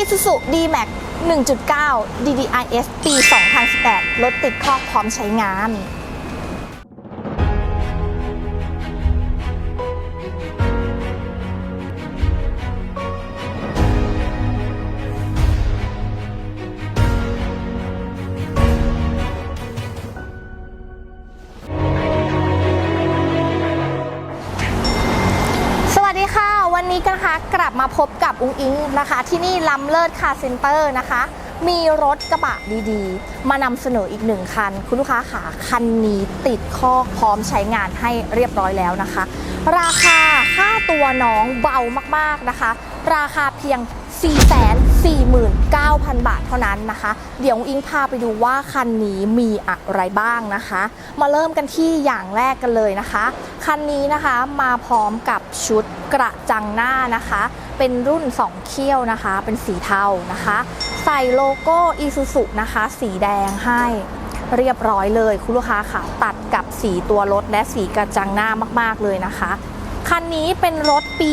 Isuzu D-Max 1.9 DDIS ปี 2018 รถติดคอบพร้อมใช้งาน นนี้กันนะคะกลับมาพบกับอุ้งอิงนะคะ ที่นี่ลำเลิศคาเซ็นเตอร์นะคะ มีรถกระบะดีๆ มานำเสนออีกหนึ่งคัน คุณลูกค้าค่ะคันนี้ติดข้อพร้อมใช้งานให้เรียบร้อยแล้วนะคะ ราคาค่าตัวน้องเบามากๆนะคะ ราคา เพียง 449,000 บาทเท่านั้นนะคะ เดี๋ยวอิงพาไปดูว่าคันนี้มีอะไรบ้างนะคะ มาเริ่มกันที่อย่างแรกกันเลยนะคะ คันนี้นะคะมาพร้อมกับชุดกระจังหน้านะคะ เป็นรุ่น 2 เขี้ยวนะคะ เป็นสีเทานะคะ ใส่โลโก้อีซูซุนะคะ สีแดงให้เรียบร้อยเลยคุณลูกค้าค่ะ ตัดกับสีตัวรถและสีกระจังหน้ามากๆเลยนะคะ คันนี้เป็นรถปี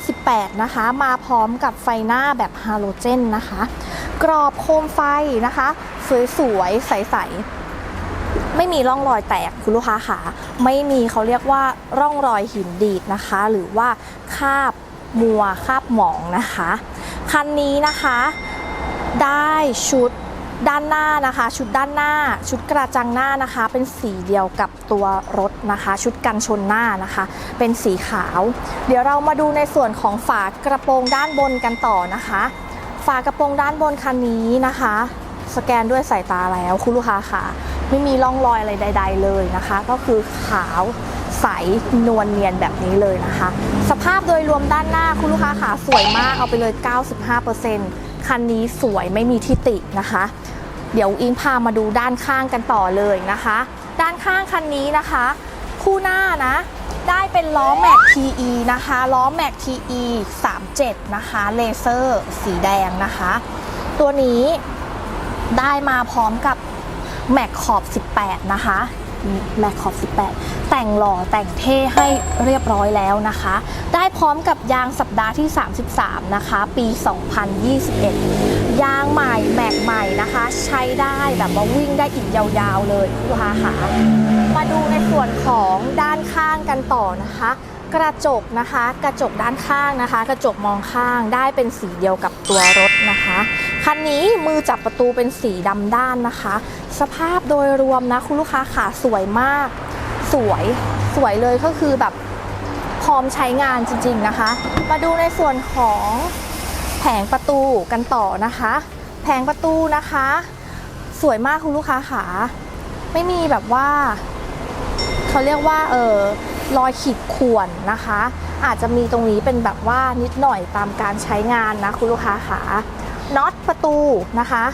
2018 นะคะ มาพร้อมกับไฟหน้าแบบฮาโลเจนนะคะ กรอบโคมไฟนะคะ สวยๆ ใสๆ ไม่มีร่องรอยแตกคุณลูกค้าค่ะไม่มีเขาเรียกว่าร่องรอยหินดีดนะคะ หรือว่าคาบมัวคาบหมองนะคะ คันนี้นะคะได้ชุด ด้านหน้านะคะ ชุดด้านหน้า ชุดกระจังหน้านะคะ เป็นสีเดียวกับตัวรถนะคะ ชุดกันชนหน้านะคะ เป็นสีขาว เดี๋ยวเรามาดูในส่วนของฝากระโปรงด้านบนกันต่อนะคะ ฝากระโปรงด้านบนคันนี้นะคะ สแกนด้วยสายตาแล้วคุณลูกค้าค่ะ ไม่มีร่องรอยอะไรใด ๆ เลยนะคะ ก็คือขาวใสนวลเนียนแบบนี้เลยนะคะ สภาพโดยรวมด้านหน้าคุณลูกค้าค่ะสวยมากเอาไปเลย 95% คันนี้สวยไม่มีที่ตินะคะ เดี๋ยวอิงพามาดูด้านข้างกันต่อเลยนะคะ ด้านข้างคันนี้นะคะ คู่หน้านะได้เป็นล้อแม็ก TE นะคะล้อแม็ก TE 37 นะคะเลเซอร์สีแดงนะคะ ตัวนี้ได้มาพร้อมกับแม็กขอบ 18 นะคะ แม็กขอบ18 แต่งหล่อแต่งเท่ให้เรียบร้อยแล้วนะคะ ได้พร้อมกับยางสัปดาห์ที่ 33 นะคะ ปี 2021 ยางใหม่แม็กใหม่นะคะ ใช้ได้แบบว่าวิ่งได้อีกยาวๆเลยคุณลูกค้าค่ะมาดูในส่วนของด้านข้างกันต่อนะคะกระจกนะคะ กระจกด้านข้างนะคะ กระจกมองข้างได้เป็นสีเดียวกับตัวรถนะคะ คันนี้มือจับประตูเป็นสีดำด้านนะคะ สภาพโดยรวมนะคุณลูกค้าขาสวยมาก สวยสวยเลยก็คือแบบพร้อมใช้งานจริงๆนะคะ มาดูในส่วนของแผงประตูกันต่อนะคะ แผงประตูนะคะ สวยมากคุณลูกค้าขาไม่มีแบบว่าเขาเรียกว่าเออรอยขีดข่วนนะคะ อาจจะมีตรงนี้เป็นแบบว่านิดหน่อยตามการใช้งานนะคุณลูกค้าขา น็อตประตูนะคะ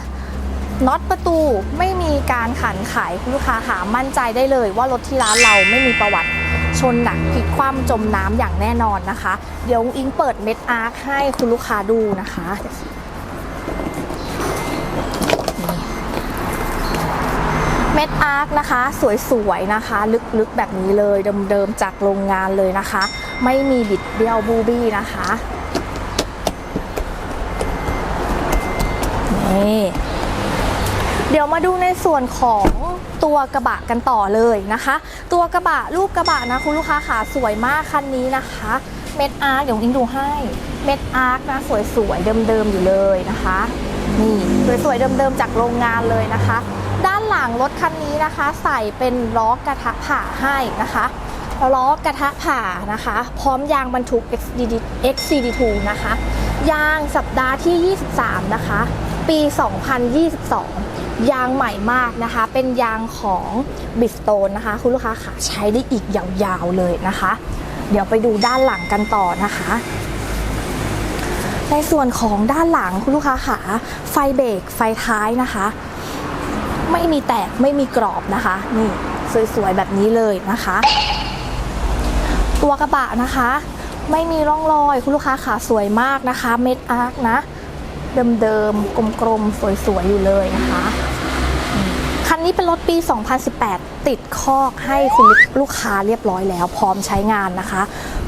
น็อตประตูไม่มีการขันไขคุณลูกค้าขามั่นใจได้เลย ว่ารถที่ร้านเราไม่มีประวัติชนหนักพลิกคว่ำจมน้ำอย่างแน่นอนนะคะ เดี๋ยวอิงเปิดเม็ดอาร์คให้คุณลูกค้าดูนะคะเม็ดอาร์คนะคะ สวยๆนะคะ ลึกๆแบบนี้เลยเดิมๆจากโรงงานเลยนะคะ ไม่มีบิดเบี้ยวบูบี้นะคะ นี่เดี๋ยวมาดูในส่วนของตัวกระบะกันต่อเลยนะคะ ตัวกระบะรูปกระบะนะคุณลูกค้าขาสวยมากคันนี้นะคะ เม็ดอาร์คเดี๋ยวอิงดูให้เม็ดอาร์คนะสวยๆเดิมๆอยู่เลยนะคะนี่สวยๆเดิมๆจากโรงงานเลยนะคะ ด้านหลังรถคันนี้นะคะ ใส่เป็นล้อกระทะผ่าให้นะคะล้อกระทะผ่านะคะ พร้อมยางบรรทุก XCD XCD2 นะคะยางสัปดาห์ที่ 23 นะคะ ปี 2022 ยางใหม่มากนะคะ เป็นยางของบิสโตนนะคะ คุณลูกค้าขาใช้ได้อีกยาวๆเลยนะคะ เดี๋ยวไปดูด้านหลังกันต่อนะคะ ในส่วนของด้านหลังคุณลูกค้าขาไฟเบรกไฟท้ายนะคะ ไม่มีแตกไม่มีกรอบนะคะนี่สวยๆแบบนี้เลยนะคะ ตัวกระบะนะคะ ไม่มีร่องรอยคุณลูกค้าขาสวยมากนะคะ เม็ดอาร์คนะ เดิมๆ กลมๆ สวยๆ อยู่เลยนะคะ คันนี้เป็นรถปี 2018 ติดคอกให้คุณลูกค้าเรียบร้อยแล้ว พร้อมใช้งานนะคะ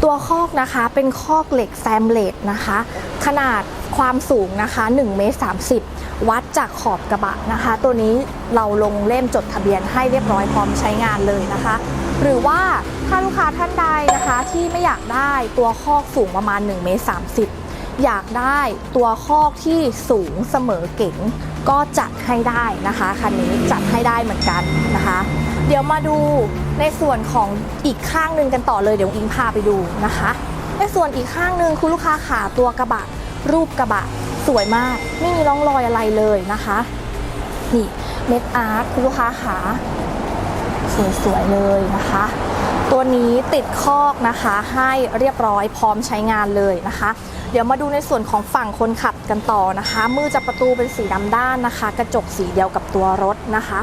ตัวคอกนะคะเป็นคอกเหล็กแซมเลตนะคะ ขนาดความสูงนะคะ1เมตร30 วัดจากขอบกระบะนะคะ ตัวนี้เราลงเล่มจดทะเบียนให้เรียบร้อยพร้อมใช้งานเลยนะคะ หรือว่าถ้าลูกค้าท่านใดนะคะที่ไม่อยากได้ตัวคอกสูงประมาณ1เมตร30 อยากได้ตัวคอกที่สูงเสมอเก๋งก็จัดให้ได้นะคะคันนี้จัดให้ได้เหมือนกันนะคะ เดี๋ยวมาดูในส่วนของอีกข้างหนึ่งกันต่อเลยเดี๋ยวอิงพาไปดูนะคะ ในส่วนอีกข้างหนึ่งคุณลูกค้าขาตัวกระบะ รูปกระบะสวยมากไม่มีร่องรอยอะไรเลยนะคะนี่เม็ดอาร์ตคุณลูกค้าขาสวยๆเลยนะคะ ตัวนี้ติดคอกนะคะให้เรียบร้อยพร้อมใช้งานเลยนะคะ เดี๋ยวมาดูในส่วนของฝั่งคนขับกันต่อนะคะ มือจับประตูเป็นสีดำด้านนะคะ กระจกสีเดียวกับตัวรถนะคะ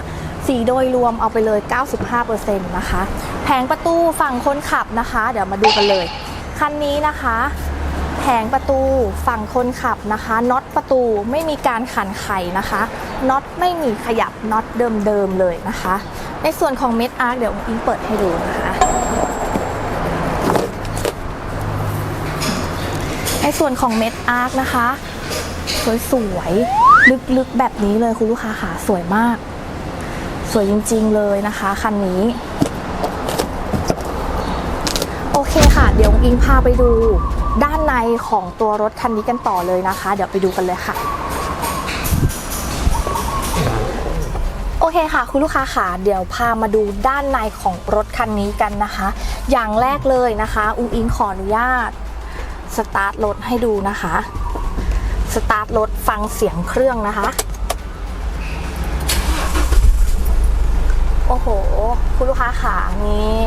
สีโดยรวมเอาไปเลย 95%นะคะ แผงประตูฝั่งคนขับนะคะ เดี๋ยวมาดูกันเลย คันนี้นะคะ แผงประตูฝั่งคนขับนะคะน็อตประตูไม่มีการขันไขนะคะน็อตไม่มีขยับน็อตเดิมๆเลยนะคะ ในส่วนของเม็ดอาร์คเดี๋ยวอิงเปิดให้ดูนะคะ ในส่วนของเม็ดอาร์คนะคะ สวยๆ ลึกๆ แบบนี้เลยคุณลูกค้าขาสวยมาก สวยจริงๆเลยนะคะคันนี้ โอเคค่ะ เดี๋ยวอิงพาไปดูด้านในของตัวรถคันนี้กันต่อเลยนะคะ เดี๋ยวไปดูกันเลยค่ะโอเคค่ะ คุณลูกค้าค่ะเดี๋ยวพามาดูด้านในของรถคันนี้กันนะคะ อย่างแรกเลยนะคะ อุงอิงขออนุญาต สตาร์ทรถให้ดูนะคะ สตาร์ทรถฟังเสียงเครื่องนะคะ โอ้โห คุณลูกค้าขานี่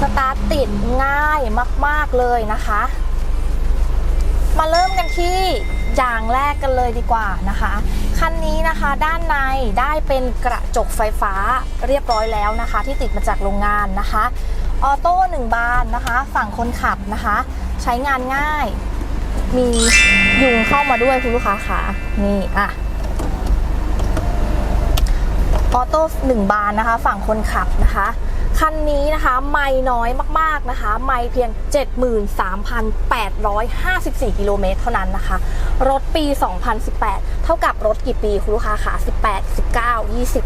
สตาร์ทติดง่ายมาก ๆ เลยนะคะ มาเริ่มกันที่อย่างแรกกันเลยดีกว่านะคะ คันนี้นะคะด้านในได้เป็นกระจกไฟฟ้าเรียบร้อยแล้วนะคะ ที่ติดมาจากโรงงานนะคะ ออโต้หนึ่งบานนะคะ ฝั่งคนขับนะคะ ใช้งานง่าย มียุงเข้ามาด้วยคุณลูกค้าค่ะนี่อะออโต้หนึ่งบานนะคะ ฝั่งคนขับนะคะ คันนี้นะคะไม่น้อยมากๆนะคะไม่เพียง 73,854 กิโลเมตรเท่านั้นนะคะ รถปี 2018 เท่ากับรถกี่ปีคุณลูกค้าคะ18 19 20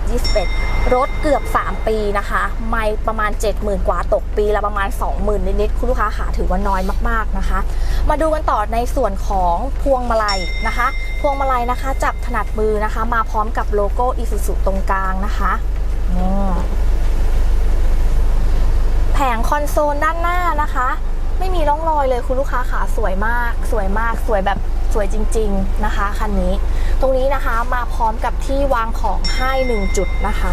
21 รถเกือบ 3 ปีนะคะ ไม่ประมาณ 70,000 กว่าตกปีละประมาณ 20,000 นิดๆคุณลูกค้าขาถือว่าน้อยมากๆนะคะ มาดูกันต่อในส่วนของพวงมาลัยนะคะ พวงมาลัยนะคะจับถนัดมือนะคะ มาพร้อมกับโลโก้อีซูซูตรงกลางนะคะอืม ผงคอนโซลด้านหน้านะคะ ไม่มีร่องรอยเลยคุณลูกค้าขาสวยมาก สวยมากสวยแบบสวยจริง ๆนะคะคันนี้ ตรงนี้นะคะมาพร้อมกับที่วางของให้หนึ่งจุดนะคะ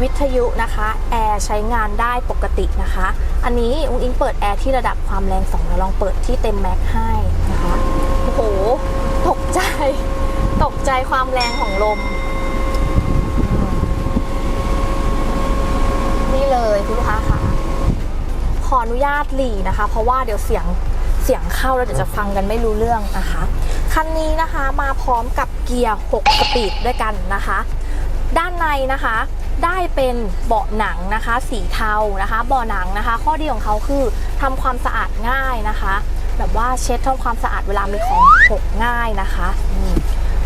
วิทยุนะคะแอร์ใช้งานได้ปกตินะคะ อันนี้อุ้งอิงเปิดแอร์ที่ระดับความแรงสองเราลองเปิดที่เต็มแม็กให้นะคะโอ้โหตกใจ ตกใจความแรงของลม นี่เลยคุณลูกค้าค่ะ ขออนุญาตหลีนะคะ เพราะว่าเดี๋ยวเสียงเสียงเข้าแล้วเดี๋ยวจะฟังกันไม่รู้เรื่องนะคะ คันนี้นะคะมาพร้อมกับเกียร์ 6 สปีดด้วยกันนะคะ ด้านในนะคะได้เป็นเบาะหนังนะคะ สีเทานะคะเบาะหนังนะคะ ข้อดีของเขาคือทำความสะอาดง่ายนะคะ แบบว่าเช็ดทำความสะอาดเวลามีของหกง่ายนะคะ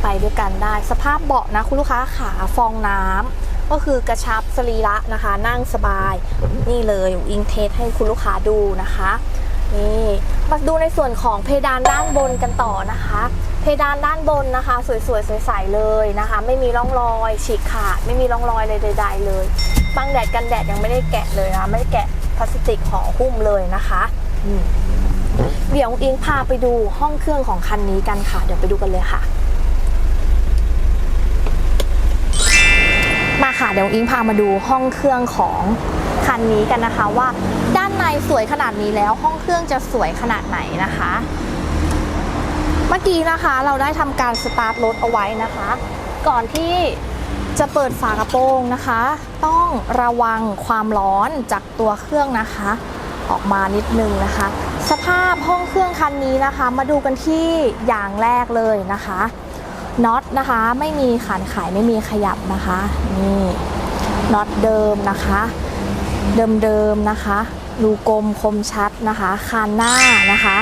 ไปด้วยกันได้สภาพเบาะนะคุณลูกค้าขาฟองน้ำ ก็คือกระชับสรีระนะคะ นั่งสบาย นี่เลยอิงเทสให้คุณลูกค้าดูนะคะนี่มาดูในส่วนของเพดานด้านบนกันต่อนะคะ เพดานด้านบนนะคะ สวยๆใสๆเลยนะคะ ไม่มีร่องรอย ฉีกขาด ไม่มีร่องรอยเลยใดๆเลยบังแดดกันแดดยังไม่ได้แกะเลยนะไม่ได้แกะพลาสติกห่อหุ้มเลยนะคะเดี๋ยวอิงพาไปดูห้องเครื่องของคันนี้กันค่ะ เดี๋ยวไปดูกันเลยค่ะ ดี๋ยวอิงพามาดูห้องเครื่องของคันนี้กันนะคะว่าด้านในสวยขนาดนี้แล้วห้องเครื่องจะสวยขนาดไหนนะคะ เมื่อกี้นะคะเราได้ทำการสตาร์ทรถเอาไว้นะคะ ก่อนที่จะเปิดฝากระโปรงนะคะ ต้องระวังความร้อนจากตัวเครื่องนะคะ ออกมานิดนึงนะคะ สภาพห้องเครื่องคันนี้นะคะ มาดูกันที่อย่างแรกเลยนะคะ น็อตนะคะ ไม่มีขานขายไม่มีขยับนะคะนี่น็อตเดิมนะคะ เดิมๆนะคะรูกลมคมชัดนะคะ คานหน้านะคะ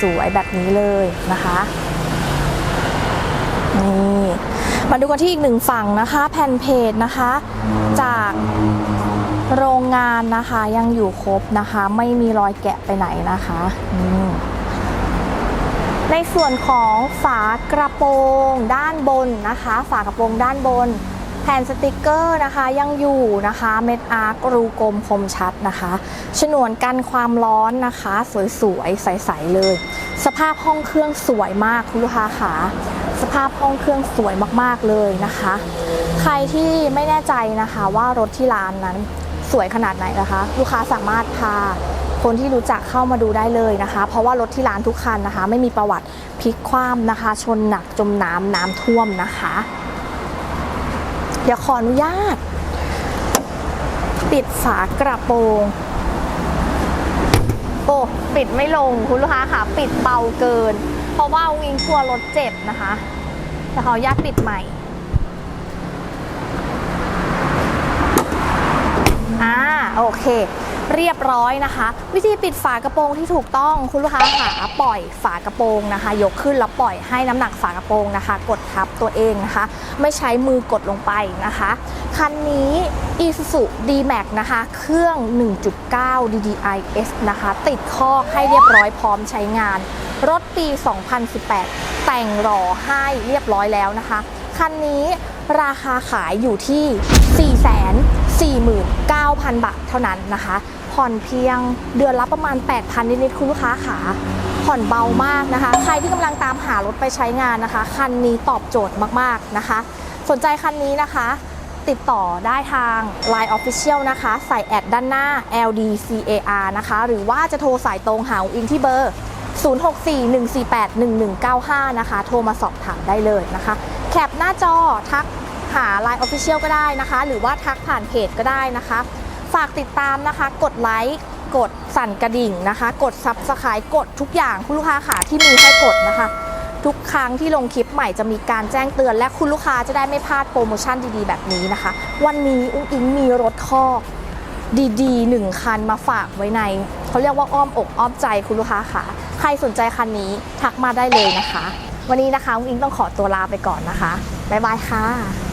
สวยๆแบบนี้เลยนะคะนี่มาดูกันที่อีกหนึ่งฝั่งนะคะ แผ่นเพจนะคะ จากโรงงานนะคะยังอยู่ครบนะคะ ไม่มีรอยแกะไปไหนนะคะอืม ในส่วนของฝากระโปรงด้านบนนะคะ ฝากระโปรงด้านบน แผ่นสติกเกอร์นะคะยังอยู่นะคะเม็ดอาร์กรูกลมคมชัดนะคะ ฉนวนกันความร้อนนะคะ สวยๆ ใสๆเลย สภาพห้องเครื่องสวยมากคุณลูกค้าค่ะสภาพห้องเครื่องสวยมากๆเลยนะคะ ใครที่ไม่แน่ใจนะคะว่ารถที่ร้านนั้นสวยขนาดไหนนะคะ ลูกค้าสามารถพา คนที่รู้จักเข้ามาดูได้เลยนะคะ เพราะว่ารถที่ร้านทุกคันนะคะ ไม่มีประวัติพลิกคว่ำนะคะ ชนหนักจมน้ำน้ำท่วมนะคะ เดี๋ยวขออนุญาต ปิดฝากระโปรงโอ้ปิดไม่ลงคุณลูกค้าค่ะ ปิดเบาเกิน เพราะว่าวิงกลัวรถเจ็บนะคะแต่เขออนุญาตปิดใหม่อ่าโอเค เรียบร้อยนะคะ วิธีปิดฝากระโปรงที่ถูกต้องคุณลูกค้าค่ะปล่อยฝากระโปรงนะคะ ยกขึ้นแล้วปล่อยให้น้ำหนักฝากระโปรงนะคะ กดทับตัวเองนะคะ ไม่ใช้มือกดลงไปนะคะ คันนี้ Isuzu D-Max นะคะ เครื่อง 1.9 DDI S นะคะ ติดคอกให้เรียบร้อยพร้อมใช้งาน รถปี 2018 แต่งหล่อให้เรียบร้อยแล้วนะคะ คันนี้ราคาขายอยู่ที่ 4 0 0 0 0 49,000 บาทเท่านั้นนะคะ ผ่อนเพียงเดือนละประมาณ 8,000 นิดๆคุณลูกค้าขาผ่อนเบามากนะคะ ใครที่กำลังตามหารถไปใช้งานนะคะ คันนี้ตอบโจทย์มากๆนะคะ สนใจคันนี้นะคะ ติดต่อได้ทาง Line Official นะคะ ใส่แอดด้านหน้า LDCAR นะคะ หรือว่าจะโทรสายตรงหาอิงที่เบอร์ 0641481195 นะคะ โทรมาสอบถามได้เลยนะคะ แคปหน้าจอทัก หา Line Official ก็ได้นะคะ หรือว่าทักผ่านเพจก็ได้นะคะ ฝากติดตามนะคะ กดไลค์กดสั่นกระดิ่งนะคะ กด Subscribe กดทุกอย่างคุณลูกค้าค่ะที่มีให้กดนะคะ ทุกครั้งที่ลงคลิปใหม่จะมีการแจ้งเตือน และคุณลูกค้าจะได้ไม่พลาดโปรโมชั่นดีๆ แบบนี้นะคะ วันนี้อุ้งอิงมีรถคอกดีๆหนึ่งคันมาฝากไว้ในเขาเรียกว่าอ้อมอกอ้อมใจคุณลูกค้าค่ะ ใครสนใจคันนี้ทักมาได้เลยนะคะ วันนี้นะคะอุ้งอิงต้องขอตัวลาไปก่อนนะคะบ๊ายบายค่ะ